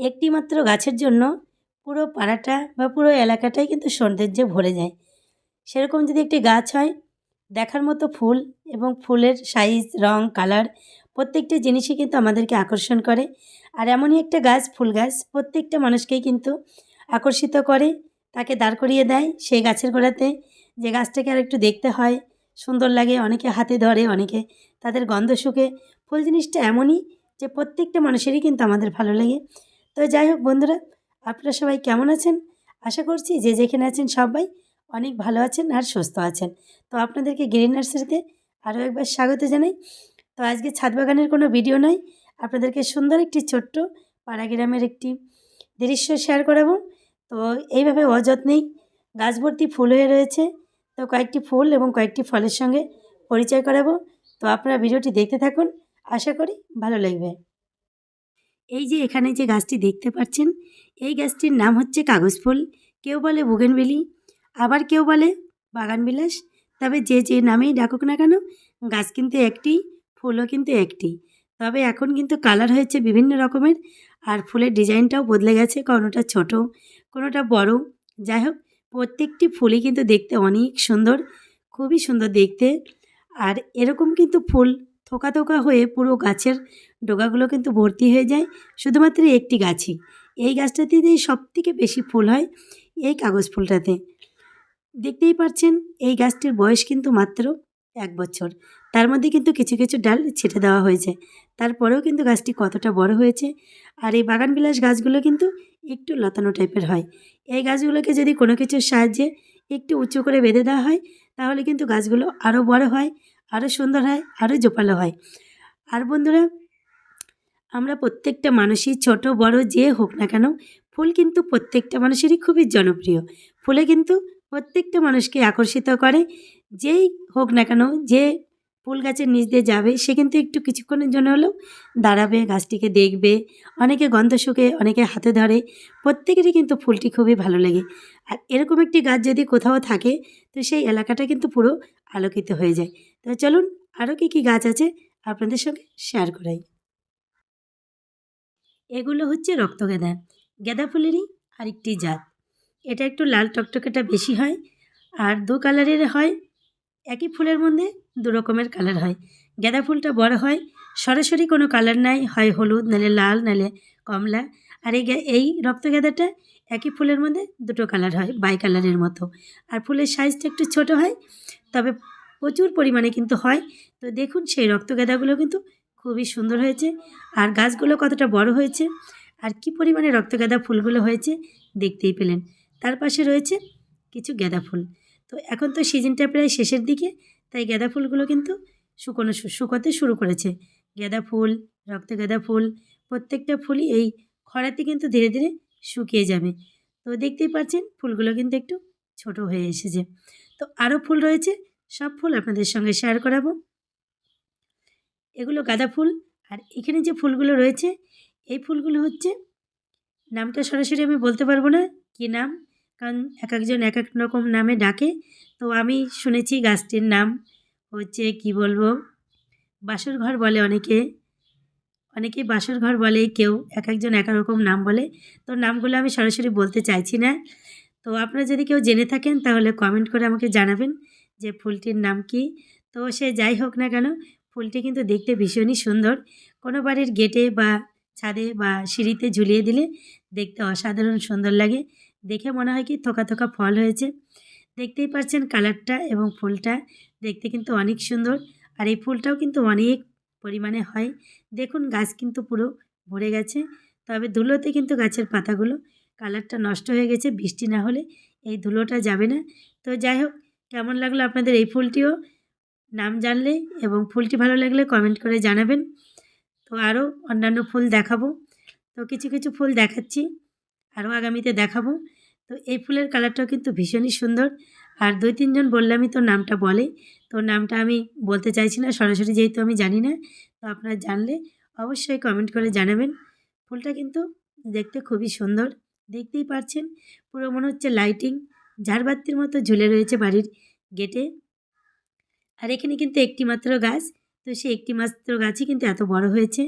একটি মাত্র গাছের জন্য পুরো পাড়াটা বা পুরো এলাকাটাই কিন্তু সৌন্দর্যে ভরে যায়। সেরকম যদি একটি গাছ হয়, দেখার মতো ফুল এবং ফুলের সাইজ রং কালার প্রত্যেকটা জিনিসই কিন্তু আমাদেরকে আকর্ষণ করে। আর এমনই একটা গাছ, ফুল গাছ, প্রত্যেকটা মানুষকেই কিন্তু আকর্ষিত করে, তাকে দাঁড় করিয়ে দেয় সেই গাছের গোড়াতে। যে গাছটাকে আর একটু দেখতে হয়, সুন্দর লাগে, অনেকে হাতে ধরে, অনেকে তাদের গন্ধ শুকে। ফুল জিনিসটা এমনই যে প্রত্যেকটা মানুষেরই কিন্তু আমাদের ভালো লাগে। তো যাই হোক বন্ধুরা, আপনারা সবাই কেমন আছেন? আশা করছি যে যেখানে আছেন সবাই অনেক ভালো আছেন আর সুস্থ আছেন। তো আপনাদেরকে গ্রিন নার্সারিতে আরও একবার স্বাগত জানাই। তো আজকে ছাদ বাগানের কোনো ভিডিও নয়, আপনাদেরকে সুন্দর একটি ছোট্ট পাড়া গ্রামের একটি দৃশ্য শেয়ার করাবো। তো এইভাবে অযত্নেই গাছ ভর্তি ফুল হয়ে রয়েছে। তো কয়েকটি ফুল এবং কয়েকটি ফলের সঙ্গে পরিচয় করাবো। তো আপনারা ভিডিওটি দেখতে থাকুন, আশা করি ভালো লাগবে। এই যে এখানে যে গাছটি দেখতে পাচ্ছেন, এই গাছটির নাম হচ্ছে কাগজ ফুল। কেউ বলে বুগেনবেলি আবার কেউ বলে বাগানবিলাস। তবে যে যে নামেই ডাকুক না কেন, গাছ কিন্তু একটি, ফুলও কিন্তু একটি। তবে এখন কিন্তু কালার হয়েছে বিভিন্ন রকমের, আর ফুলের ডিজাইনটাও বদলে গেছে, কোনোটা ছোট, কোনোটা বড়। যাই হোক, প্রত্যেকটি ফুলই কিন্তু দেখতে অনেক সুন্দর, খুবই সুন্দর দেখতে। আর এরকম কিন্তু ফুল থোকা থোকা হয়ে পুরো গাছের ডোগাগুলো কিন্তু ভর্তি হয়ে যায়। শুধুমাত্র একটি গাছই। এই গাছটাতে সব থেকে বেশি ফুল হয় এই কাগজ ফুলটাতে। দেখতেই পাচ্ছেন, এই গাছটির বয়স কিন্তু মাত্র এক বছর। তার মধ্যে কিন্তু কিছু কিছু ডাল ছেটে দেওয়া হয়েছে। তারপরেও কিন্তু গাছটি কতটা বড় হয়েছে আর এই বাগানবিলাস গাছগুলো কিন্তু একটু লতানো টাইপের হয়। এই গাছগুলোকে যদি কোনো কিছুর সাহায্যে একটু উঁচু করে বেঁধে দেওয়া হয়, তাহলে কিন্তু গাছগুলো আরও বড় হয় আরও সুন্দর হয় আরও জোপালো হয়। আর বন্ধুরা, আমরা প্রত্যেকটা মানুষই ছোট, বড়, যে হোক না কেন, ফুল কিন্তু প্রত্যেকটা মানুষেরই খুবই জনপ্রিয়। ফুলে কিন্তু প্রত্যেকটা মানুষকে আকর্ষিত করে, যেই হোক না কেন, যে ফুল গাছের নিচ দিয়ে যাবে, সে কিন্তু একটু কিছুক্ষণের জন্য হলেও দাঁড়াবে, গাছটিকে দেখবে, অনেকে গন্ধ শুকে, অনেকে হাতে ধরে, প্রত্যেকেরই কিন্তু ফুলটি খুবই ভালো লাগে। আর এরকম একটি গাছ যদি কোথাও থাকে, তো সেই এলাকাটা কিন্তু পুরো আলোকিত হয়ে যায়। তো চলুন আরও কী কী গাছ আছে আপনাদের সঙ্গে শেয়ার করাই। এগুলো হচ্ছে রক্তগেঁদা গেঁদা ফুলেরই আরেকটি জাত। এটা একটু লাল টকটকেটা বেশি হয়, আর দু কালারের হয় একই ফুলের মধ্যে দু রকমের কালার হয়। গেঁদা ফুলটা বড় হয়, সরাসরি কোনো কালার নাই, হয় হলুদ, নালে লাল, নালে কমলা। আর এই এই রক্ত গেঁদাটা একই ফুলের মধ্যে দুটো কালার হয় বাই কালারের মতো। আর ফুলের সাইজটা একটু ছোট হয়, তবে প্রচুর পরিমাণে কিন্তু হয়। তো দেখুন, সেই রক্ত গেঁদাগুলো কিন্তু খুবই সুন্দর হয়েছে। আর গাছগুলো কতটা বড় হয়েছে, আর কি পরিমাণে রক্ত গাঁদা ফুলগুলো হয়েছে, দেখতেই পেলেন। তার পাশে রয়েছে কিছু গাঁদা ফুল। তো এখন তো সিজনটা প্রায় শেষের দিকে, তাই গাঁদা ফুলগুলো কিন্তু শুকনো শুকোতে শুরু করেছে। গাঁদা ফুল, রক্ত গাঁদা ফুল, প্রত্যেকটা ফুলই এই খরাতে কিন্তু ধীরে ধীরে শুকিয়ে যাবে। তো দেখতেই পাচ্ছেন, ফুলগুলো কিন্তু একটু ছোট হয়ে এসেছে। তো আরও ফুল রয়েছে, সব ফুল আপনাদের সঙ্গে শেয়ার করাবো। এগুলো গাঁদা ফুল, আর এখানে যে ফুলগুলো রয়েছে, এই ফুলগুলো হচ্ছে, নামটা সরাসরি আমি বলতে পারব না, কী নাম? কারণ এক একজন এক এক রকম নামে ডাকে। তো আমি শুনেছি গাছটির নাম হচ্ছে, কি বলব, বাসর ঘর বলে অনেকে। অনেকে বাসর ঘর বলে, কেউ এক একজন এক রকম নাম বলে। তো নামগুলো আমি সরাসরি বলতে চাইছি না। তো আপনারা যদি কেউ জেনে থাকেন, তাহলে কমেন্ট করে আমাকে জানাবেন যে ফুলটির নাম কি। তো সে যাই হোক না কেন, ফুলটি কিন্তু দেখতে ভীষণই সুন্দর। কোনো বাড়ির গেটে বা ছাদে বা সিঁড়িতে ঝুলিয়ে দিলে দেখতে অসাধারণ সুন্দর লাগে। দেখে মনে হয় কি থোকা থোকা ফল হয়েছে। দেখতেই পাচ্ছেন কালারটা এবং ফুলটা। দেখতে কিন্তু অনেক সুন্দর। আর এই ফুলটাও কিন্তু অনেক পরিমাণে হয়। দেখুন গাছ কিন্তু পুরো ভরে গেছে। তবে ধুলোতে কিন্তু গাছের পাতাগুলো কালারটা নষ্ট হয়ে গেছে, বৃষ্টি না হলে এই ধুলোটা যাবে না। তো যাই হোক, কেমন লাগল আপনাদের এই ফুলটিও? নাম জানলে এবং ফুলটি ভালো লাগলে কমেন্ট করে জানাবেন। তো আরও অন্যান্য ফুল দেখাবো। তো কিছু কিছু ফুল দেখাচ্ছি। আরও আগামীতে দেখাবো। তো এই ফুলের কালারটাও কিন্তু ভীষণই সুন্দর। আর দুই তিনজন বললামই তো নামটা বলে। তো নামটা আমি বলতে চাইছি না, সরাসরি যেহেতু আমি জানি না, তো আপনারা জানলে অবশ্যই কমেন্ট করে জানাবেন। ফুলটা কিন্তু দেখতে খুবই সুন্দর, দেখতেই পারছেন। পুরো মনে হচ্ছে লাইটিং ঝাড়বাতির মতো ঝুলে রয়েছে বাড়ির গেটে। আর এখানে কিন্তু একটি মাত্র গাছ, তো সেই একটি মাত্র গাছই কিন্তু এত বড় হয়েছে।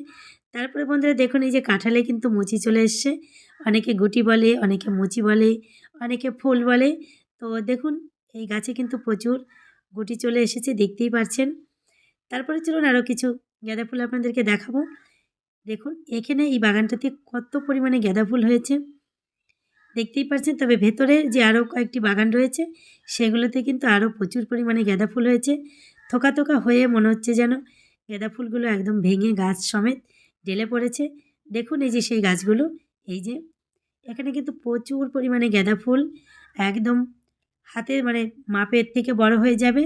তারপরে বন্ধুরা দেখুন এই যে কাঁঠালে কিন্তু মুচি চলে এসছে। অনেকে গুটি বলে, অনেকে মুচি বলে, অনেকে ফুল বলে। তো দেখুন, এই গাছে কিন্তু প্রচুর গুটি চলে এসেছে, দেখতেই পাচ্ছেন তারপরে চলুন আরও কিছু গাঁদা ফুল আপনাদেরকে দেখাবো। দেখুন, এখানে এই বাগানটাতে কত পরিমাণে গাঁদা ফুল হয়েছে। দেখতেই পাচ্ছেন তবে ভেতরে যে আরও কয়েকটি বাগান রয়েছে, সেগুলোতে কিন্তু আরও প্রচুর পরিমাণে গাঁদা ফুল হয়েছে। থোকা থোকা হয়ে মনে হচ্ছে যেন গাঁদা ফুলগুলো একদম ভেঙে গাছ সমেত ঢেলে পড়েছে। দেখুন, এই যে সেই গাছগুলো এই যে, এখানে কিন্তু প্রচুর পরিমাণে গাঁদা ফুল একদম হাতে মানে মাপের থেকে বড় হয়ে যাবে।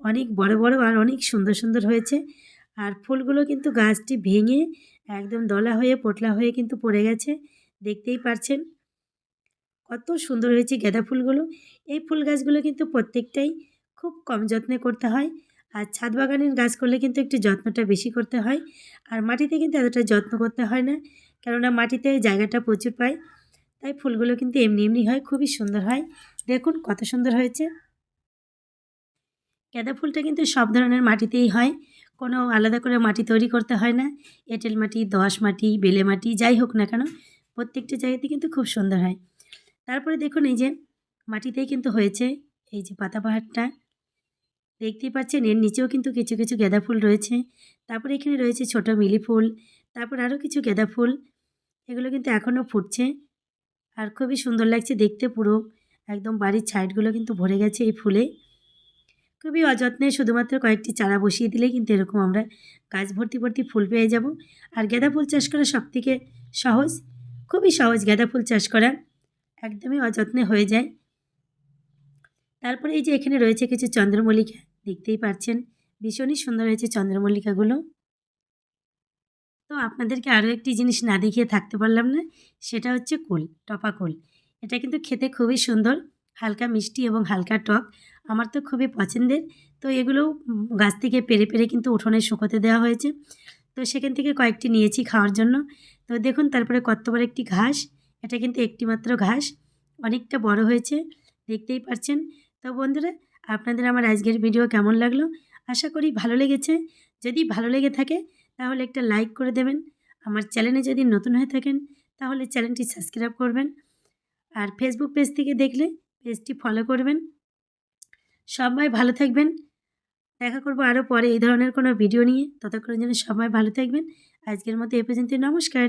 অনেক বড় বড় আর অনেক সুন্দর সুন্দর হয়েছে। আর ফুলগুলো কিন্তু গাছটি ভেঙে একদম দলা হয়ে পোটলা হয়ে কিন্তু পড়ে গেছে, দেখতেই পারছেন। কত সুন্দর হয়েছে গাঁদা ফুলগুলো। এই ফুল গাছগুলো কিন্তু প্রত্যেকটাই খুব কম যত্নে করতে হয়। আর ছাদ বাগানের গাছ করলে কিন্তু একটু যত্নটা বেশি করতে হয়। আর মাটিতে কিন্তু এতটা যত্ন করতে হয় না। কেননা মাটিতে জায়গাটা প্রচুর পায়, তাই ফুলগুলো কিন্তু এমনি এমনি হয়, খুবই সুন্দর হয়। দেখুন কত সুন্দর হয়েছে। গাঁদা ফুলটা কিন্তু সব ধরনের মাটিতেই হয়, কোনো আলাদা করে মাটি তৈরি করতে হয় না। এঁটেল মাটি দোআঁশ মাটি, বেলে মাটি, যাই হোক না কেন, প্রত্যেকটা জায়গাতে কিন্তু খুব সুন্দর হয়। তারপরে দেখুন এই যে মাটিতেই কিন্তু হয়েছে এই যে পাতাবাহারটা দেখতেই পাচ্ছেন, এর নিচেও কিন্তু কিছু কিছু গাঁদা ফুল রয়েছে। তারপরে এখানে রয়েছে ছোট মিলি ফুল তারপর আরও কিছু গাঁদা ফুল। এগুলো কিন্তু এখনও ফুটছে। আর খুবই সুন্দর লাগছে দেখতে পুরো। একদম বাড়ির সাইডগুলো কিন্তু ভরে গেছে এই ফুলে। খুবই অযত্নে শুধুমাত্র কয়েকটি চারা বসিয়ে দিলে কিন্তু এরকম আমরা গাছ ভর্তি ভর্তি ফুল পেয়ে যাব। আর গাঁদা ফুল চাষ করা সবথেকে সহজ। খুবই সহজ গাঁদা ফুল চাষ করা। একদমই অযত্নে হয়ে যায়। তারপরে এই যে এখানে রয়েছে কিছু চন্দ্রমল্লিকা, দেখতেই পাচ্ছেন ভীষণই সুন্দর হয়েছে চন্দ্রমল্লিকাগুলো। তো আপনাদেরকে আরও একটি জিনিস না দেখিয়ে থাকতে পারলাম না, সেটা হচ্ছে কুল, টপা কুল। এটা কিন্তু খেতে খুবই সুন্দর, হালকা মিষ্টি এবং হালকা টক। আমার তো খুবই পছন্দের। তো এগুলো গাছ থেকে পেরে পেরে কিন্তু উঠোনে শুকোতে দেওয়া হয়েছে। তো সেখান থেকে কয়েকটি নিয়েছি খাওয়ার জন্য। তো দেখুন, তারপরে কত বড় একটি ঘাস, এটা কিন্তু একটি মাত্র ঘাস, অনেকটা বড় হয়েছে, দেখতেই পারছেন। তো বন্ধুরা, আপনাদের আমার আজকের ভিডিও কেমন লাগল? আশা করি ভালো লেগেছে। যদি ভালো লেগে থাকে তাহলে একটা লাইক করে দেবেন। আমার চ্যানেলে যদি নতুন হয়ে থাকেন, তাহলে চ্যানেলটি সাবস্ক্রাইব করবেন। আর ফেসবুক পেজ থেকে দেখলে পেজটি ফলো করবেন। সবাই ভালো থাকবেন। দেখা করব আরও পরে এই ধরনের কোনো ভিডিও নিয়ে। ততক্ষণ যেন সবাই ভালো থাকবেন। আজকের মতো এ পর্যন্ত নমস্কার।